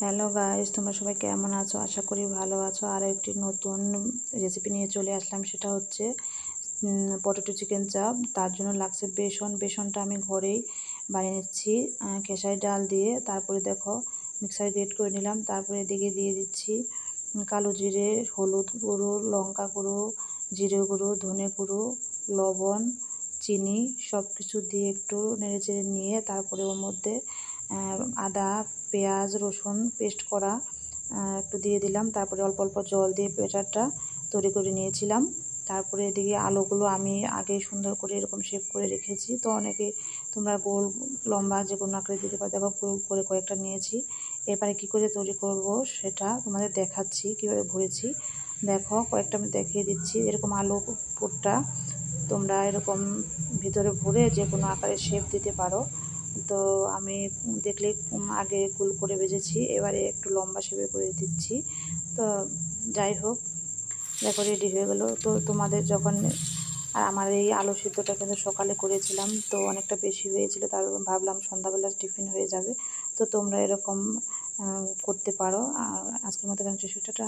Hello guys তোমরা সবাই কেমন আছো? আশা করি ভালো আছো। আর একটি নতুন রেসিপি নিয়ে চলে আসলাম। সেটা হচ্ছে পটেটো চিকেন চাপ তার জন্য লাগছে বেসন। বেসনটা আমি ঘরেই বানিয়ে নিচ্ছি খেসারি ডাল দিয়ে। তারপরে দেখো মিক্সার গ্রেট করে নিলাম। তারপরে এদিকে দিয়ে দিচ্ছি কালো জিরে, হলুদ গুঁড়ো, লঙ্কা গুঁড়ো, জিরে গুঁড়ো, ধনে গুঁড়ো, লবণ, চিনি সব কিছু দিয়ে একটু নেড়ে চেড়ে নিয়ে তারপরে ওর মধ্যে আদা, পেঁয়াজ, রসুন পেস্ট করা একটু দিয়ে দিলাম। তারপরে অল্প অল্প জল দিয়ে বেটারটা তৈরি করে নিয়েছিলাম। তারপরে এদিকে আলোগুলো আমি আগে সুন্দর করে এরকম শেপ করে রেখেছি। তো অনেকে তোমরা গোল, লম্বা যে কোনো আকারে দিতে পারো, দেখো গোল করে কয়েকটা নিয়েছি। এবারে কি করে তৈরি করব সেটা তোমাদের দেখাচ্ছি, কীভাবে ভরেছি। দেখো, কয়েকটা আমি দেখিয়ে দিচ্ছি। এরকম আলু পুরটা তোমরা এরকম ভিতরে ভরে যে কোনো আকারে শেপ দিতে পারো। তো আমি দেখলে আগে কুল করে বেজেছি, এবারে একটু লম্বা শেপে করে দিচ্ছি। তো যাই হোক, দেখো রেডি হয়ে গেলো। তো তোমাদের যখন আর আমার এই আলু সিদ্ধটা কিন্তু সকালে করেছিলাম, তো অনেকটা বেশি হয়েছিল, তার ভাবলাম সন্ধ্যাবেলা টিফিন হয়ে যাবে। তো তোমরা এরকম করতে পারো। আর আজকের মতো সেটা